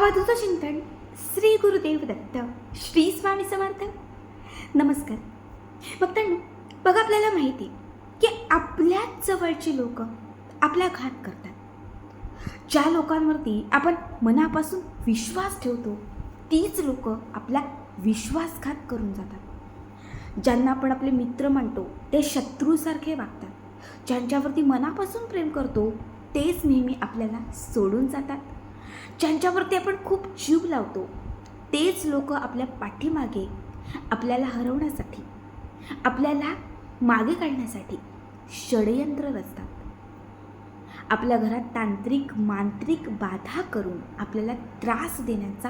अवधूत चिंतन श्री गुरुदेव दत्त श्री स्वामी समर्थ. नमस्कार. भक्तांनो बघा आपल्याला माहिती आहे की आपल्याच जवळची लोक आपला घात करतात. ज्या लोकांवरती आपण मनापासून विश्वास ठेवतो तीच लोक आपला विश्वासघात करून जातात. ज्यांना आपण आपले मित्र मानतो ते शत्रूसारखे वागतात. ज्यांच्यावरती मनापासून प्रेम करतो तेच नेहमी आपल्याला सोडून जातात. ज्यांच्यावरती आपण खूप जीव लावतो तेच लोक आपल्या पाठीमागे आपल्याला हरवण्यासाठी आपल्याला मागे काढण्यासाठी षडयंत्र रचतात. आपल्या घरात तांत्रिक मांत्रिक बाधा करून आपल्याला त्रास देण्याचा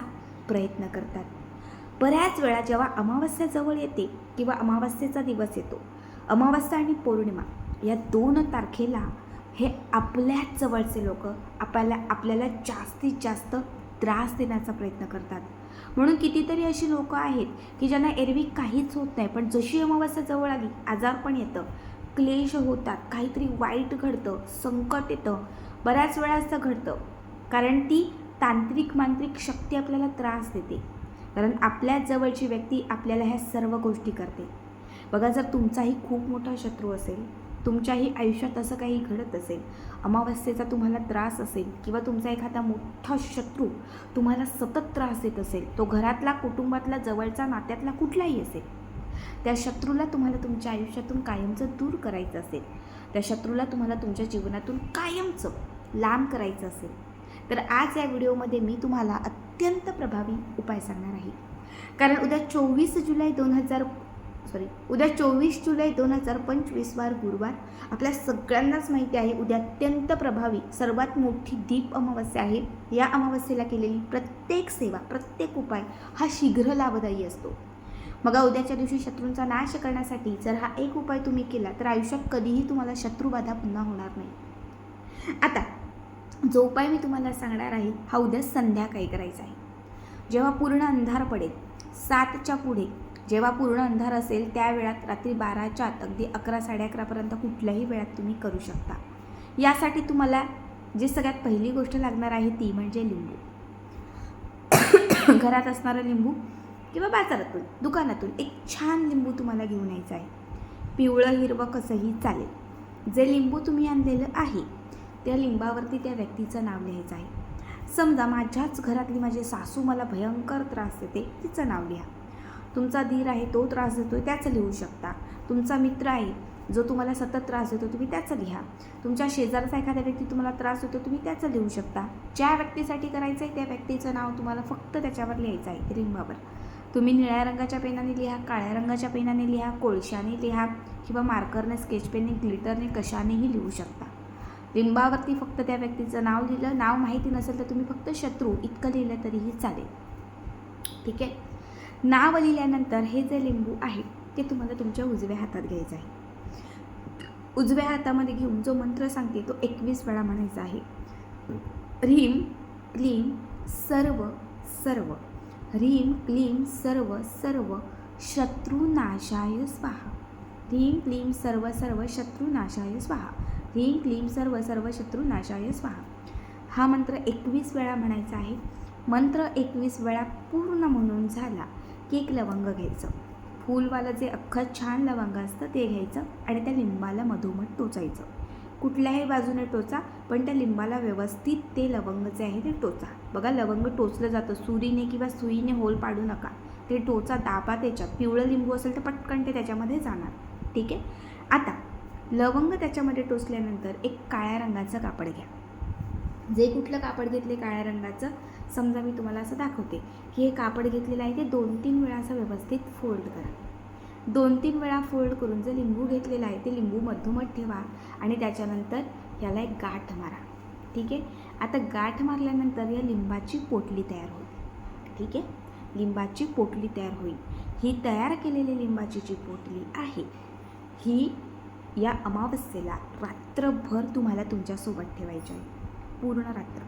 प्रयत्न करतात. बऱ्याच वेळा जेव्हा अमावस्या जवळ येते किंवा अमावस्येचा दिवस येतो अमावस्या आणि पौर्णिमा या दोन तारखेला हे आपल्याच जवळचे लोक आपल्याला आपल्याला जास्तीत जास्त त्रास देण्याचा प्रयत्न करतात. म्हणून कितीतरी अशी लोकं आहेत की ज्यांना एरवी काहीच होत नाही पण जशी अमावस्या जवळ आली आजारपण येतं क्लेश होतात काहीतरी वाईट घडतं संकट येतं बऱ्याच वेळा असं घडतं. कारण ती तांत्रिक मांत्रिक शक्ती आपल्याला त्रास देते. कारण आपल्याच जवळची व्यक्ती आपल्याला ह्या सर्व गोष्टी करते. बघा जर तुमचाही खूप मोठा शत्रू असेल तुमच्याही आयुष्यात असं काही घडत असेल अमावस्येचा तुम्हाला त्रास असेल किंवा तुमचा एखादा मोठा शत्रू तुम्हाला सतत त्रास देत असेल तो घरातला कुटुंबातला जवळचा नात्यातला कुठलाही असेल त्या शत्रूला तुम्हाला तुमच्या आयुष्यातून कायमचं दूर करायचं असेल त्या शत्रूला तुम्हाला तुमच्या जीवनातून कायमचं लांब करायचं असेल तर आज या व्हिडिओमध्ये मी तुम्हाला अत्यंत प्रभावी उपाय सांगणार आहे. कारण उद्या चोवीस जुलै दोन हजार सॉरी उद्या चोवीस जुलै दोन हजार पंचवीस वार गुरुवार. आपल्या सगळ्यांनाच माहिती आहे उद्या अत्यंत प्रभावी सर्वात मोठी दीप अमावस्या आहे. या अमावस्येला केलेली प्रत्येक सेवा प्रत्येक उपाय हा शीघ्र लाभदायी असतो. मग उद्याच्या दिवशी शत्रूंचा नाश करण्यासाठी जर हा एक उपाय तुम्ही केला तर आयुष्यात कधीही तुम्हाला शत्रुबाधा पुन्हा होणार नाही. आता जो उपाय मी तुम्हाला सांगणार आहे हा उद्या संध्याकाळी करायचा आहे. जेव्हा पूर्ण अंधार पडेल सातच्या पुढे जेव्हा पूर्ण अंधार असेल त्या वेळात रात्री बाराच्या आत अगदी अकरा साडे अकरापर्यंत कुठल्याही वेळात तुम्ही करू शकता. यासाठी तुम्हाला जी सगळ्यात पहिली गोष्ट लागणार आहे ती म्हणजे लिंबू. घरात असणारं लिंबू किंवा बाजारातून दुकानातून एक छान लिंबू तुम्हाला घेऊन यायचं आहे. पिवळं हिरवं कसंही चालेल. जे लिंबू तुम्ही आणलेलं आहे त्या लिंबावरती त्या व्यक्तीचं नाव लिहायचं आहे. समजा माझ्याच घरातली माझी सासू मला भयंकर त्रास देते तिचं नाव लिहा. तुमचा धीर आहे तो त्रास देतो आहे त्याचं लिहू शकता. तुमचा मित्र आहे जो तुम्हाला सतत त्रास देतो तुम्ही त्याचं लिहा. तुमच्या शेजारचा एखादा व्यक्ती तुम्हाला त्रास देतो तुम्ही त्याचं लिहू शकता. ज्या व्यक्तीसाठी करायचं आहे त्या व्यक्तीचं नाव तुम्हाला फक्त त्याच्यावर लिहायचं आहे रिंबावर तुम्ही निळ्या रंगाच्या पेनाने लिहा काळ्या रंगाच्या पेनाने लिहा कोळशाने लिहा किंवा मार्करने स्केच पेनने ग्लिटरने कशानेही लिहू शकता. लिंबावरती फक्त त्या व्यक्तीचं नाव लिहिलं. नाव माहिती नसेल तर तुम्ही फक्त शत्रू इतकं लिहिलं तरीही चालेल. ठीक आहे? नाव लिहिल्यानंतर हे जे लिंबू आहे ते तुम्हाला तुमच्या उजव्या हातात घ्यायचं आहे. उजव्या हातामध्ये घेऊन जो मंत्र सांगते तो एकवीस वेळा म्हणायचा आहे. ह्रीम क्लीम सर्व सर्व. ह्रीम क्लीम सर्व सर्व. शत्रुनाशाय स्वाहा. ह्रीम क्लीम सर्व सर्व. शत्रुनाशाय स्वाहा. ह्रीम क्लीम सर्व सर्व. शत्रुनाशाय स्वाहा. हा मंत्र एकवीस वेळा म्हणायचा आहे. मंत्र एकवीस वेळा पूर्ण म्हणून झाला. एक लवंग घ्यायचं. फूलवालं जे अख्खं छान लवंग असतं ते घ्यायचं आणि त्या लिंबाला मधोमध टोचायचं. कुठल्याही बाजूने टोचा पण त्या लिंबाला व्यवस्थित ते लवंग जे आहे ते टोचा. बघा लवंग टोचलं जातं. सुरीने किंवा सुईने होल पाडू नका. ते टोचा दाबा त्याच्यात पिवळं लिंबू असेल तर पटकन ते त्याच्यामध्ये जाणार. ठीक आहे? आता लवंग त्याच्यामध्ये टोचल्यानंतर एक काळ्या रंगाचं कापड घ्या. जे कुठलं कापड घेतले काळ्या रंगाचं? समजा मी तुम्हाला असं दाखवते की हे कापड घेतलेलं आहे ते दोन तीन वेळा असं व्यवस्थित फोल्ड करा. दोन तीन वेळा फोल्ड करून जे लिंबू घेतलेलं आहे ते लिंबू मधोमध ठेवा आणि त्याच्यानंतर याला एक गाठ मारा. ठीक आहे? आता गाठ मारल्यानंतर या लिंबाची पोटली तयार होईल. ठीक आहे? लिंबाची पोटली तयार होईल. ही तयार केलेली लिंबाची जी पोटली आहे ही या अमावस्येला रात्रभर तुम्हाला तुमच्यासोबत ठेवायची आहे. पूर्ण रात्र.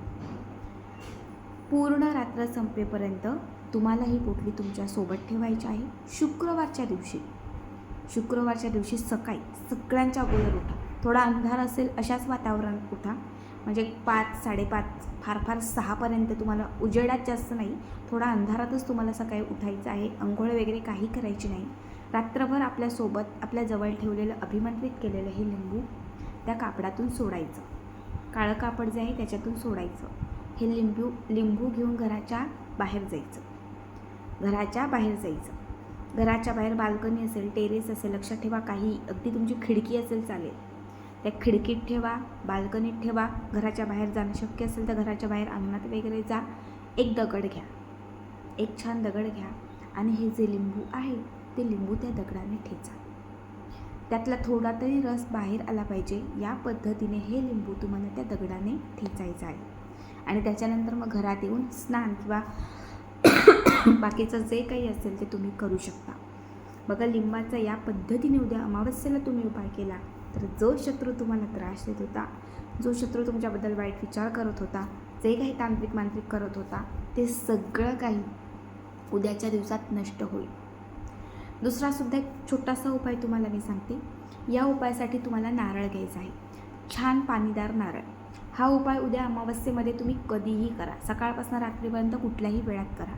पूर्ण रात्र संपेपर्यंत तुम्हाला ही पोटली तुमच्यासोबत ठेवायची आहे. शुक्रवारच्या दिवशी. शुक्रवारच्या दिवशी सकाळी सगळ्यांच्या अगोदर उठा. थोडा अंधार असेल अशाच वातावरणात उठा. म्हणजे पाच साडेपाच फार फार सहापर्यंत तुम्हाला उजेडात जास्त नाही थोडा अंधारातच तुम्हाला सकाळी उठायचं आहे. अंघोळ वगैरे काही करायची नाही. रात्रभर आपल्यासोबत आपल्या जवळ ठेवलेलं अभिमंत्रित केलेलं हे लिंबू त्या कापडातून सोडायचं. काळं कापड जे आहे त्याच्यातून सोडायचं. हे लिंबू लिंबू घेऊन घराच्या बाहेर जायचं. घराच्या बाहेर जायचं. घराच्या बाहेर बाल्कनी असेल टेरेस असेल लक्षात ठेवा काही अगदी तुमची खिडकी असेल चालेल. त्या खिडकीत ठेवा बाल्कनीत ठेवा घराच्या बाहेर जाणं शक्य असेल तर घराच्या बाहेर अंगणात वगैरे जा. एक दगड घ्या. एक छान दगड घ्या आणि हे जे लिंबू आहे ते लिंबू त्या दगडाने ठेचा. त्यातला थोडा तरी रस बाहेर आला पाहिजे. या पद्धतीने हे लिंबू तुम्हाला त्या दगडाने ठेचायचं आहे. आणि त्याच्यानंतर मग घरात येऊन स्नान किंवा बाकीचं जे काही असेल ते तुम्ही करू शकता. बघा लिंबाचा या पद्धतीने उद्या अमावस्येला तुम्ही उपाय केला तर जो शत्रू तुम्हाला त्रास देत होता जो शत्रू तुमच्याबद्दल वाईट विचार करत होता जे काही तांत्रिक मांत्रिक करत होता ते सगळं काही उद्याच्या दिवसात नष्ट होईल. दुसरासुद्धा एक छोटासा उपाय तुम्हाला मी सांगते. या उपायासाठी तुम्हाला नारळ घ्यायचा आहे. छान पाणीदार नारळ. हा उपाय उद्या अमावस्येमध्ये तुम्ही कधीही करा. सकाळपासून रात्रीपर्यंत कुठल्याही वेळात करा.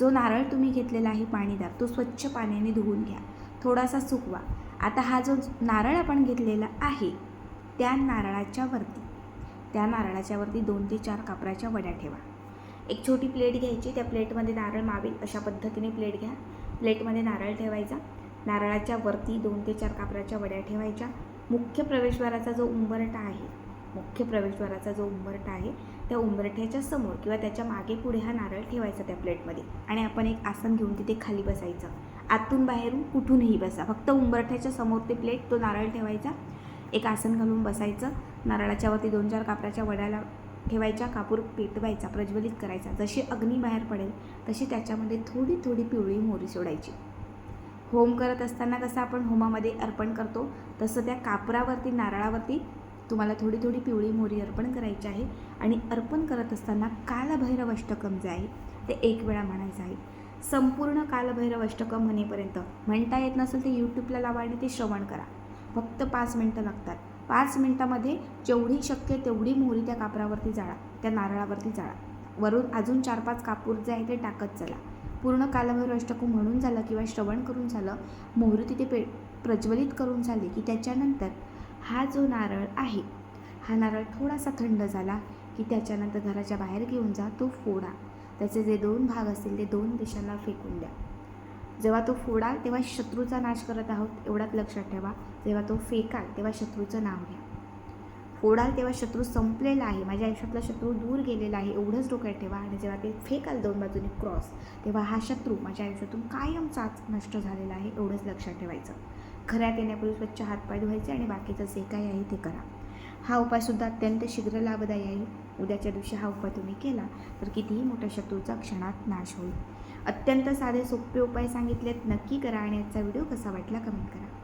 जो नारळ तुम्ही घेतलेला आहे पाणीदार तो स्वच्छ पाण्याने धुवून घ्या. थोडासा सुकवा. आता हा जो नारळ आपण घेतलेला आहे त्या नारळाच्या वरती त्या नारळाच्या वरती दोन ते चार कापराच्या वड्या ठेवा. एक छोटी प्लेट घ्यायची त्या प्लेटमध्ये नारळ मावेल अशा पद्धतीने प्लेट घ्या. प्लेटमध्ये नारळ ठेवायचा. नारळाच्या वरती दोन ते चार कापराच्या वड्या ठेवायच्या. मुख्य प्रवेशद्वाराचा जो उंबरटा आहे मुख्य प्रवेशद्वाराचा जो उंबरठा आहे त्या उंबरठ्याच्या समोर किंवा त्याच्यामागे पुढे हा नारळ ठेवायचा त्या प्लेटमध्ये. आणि आपण एक आसन घेऊन तिथे खाली बसायचं. आतून बाहेरून कुठूनही बसा. फक्त उंबरठ्याच्या समोर ते प्लेट तो नारळ ठेवायचा. एक आसन घालून बसायचं. नारळाच्या वरती दोन चार कापराच्या वड्याला ठेवायच्या. कापूर पेटवायचा प्रज्वलित करायचा. जशी अग्नी बाहेर पडेल तशी त्याच्यामध्ये थोडी थोडी पिवळी मोरी सोडायची. होम करत असताना कसं आपण होमामध्ये अर्पण करतो तसं त्या कापरावरती नारळावरती तुम्हाला थोडी थोडी पिवळी मोरी अर्पण करायची आहे. आणि अर्पण करत असताना कालभैरव अष्टकम जे आहे ते एक वेळा म्हणायचं आहे. संपूर्ण कालभैरव अष्टकम म्हणेपर्यंत म्हणता येत नसेल ते यूट्यूबला लावा आणि ते श्रवण करा. फक्त पाच मिनटं लागतात. पाच मिनटामध्ये जेवढी शक्य तेवढी मोहरी त्या कापरावरती जाळा त्या नारळावरती जाळा. वरून अजून चार पाच कापूर जे आहे ते टाकत चला. पूर्ण कालभैरव अष्टकम म्हणून झालं किंवा श्रवण करून झालं मोहरी तिथे पे प्रज्वलित करून झाली की त्याच्यानंतर हा जो नारळ आहे हा नारळ थोडासा थंड झाला की त्याच्यानंतर घराच्या बाहेर घेऊन जा तो फोडा. त्याचे जे दोन भाग असतील ते दोन दिशांना फेकून द्या. जेव्हा तो फोडाल तेव्हा शत्रूचा नाश करत आहोत एवढाच लक्षात ठेवा. जेव्हा तो फेकाल तेव्हा शत्रूचं नाव घ्या. फोडाल तेव्हा शत्रू संपलेला आहे. माझ्या आयुष्यातला शत्रू दूर गेलेला आहे एवढंच डोक्यात ठेवा. आणि जेव्हा ते फेकाल दोन बाजूने क्रॉस तेव्हा हा शत्रू माझ्या आयुष्यातून कायमचाच नष्ट झालेला आहे एवढंच लक्षात ठेवायचं. खऱ्यात येण्यापूर्वी स्वच्छ हातपाय धुवायचे आणि बाकीचं जे काही आहे ते करा. हा उपायसुद्धा अत्यंत शीघ्र लाभदायी आहे. उद्याच्या दिवशी हा उपाय तुम्ही केला तर कितीही मोठ्या शत्रूचा क्षणात नाश होईल. अत्यंत साधे सोपे उपाय सांगितलेत. नक्की करा आणि आजचा व्हिडिओ कसा वाटला कमेंट करा.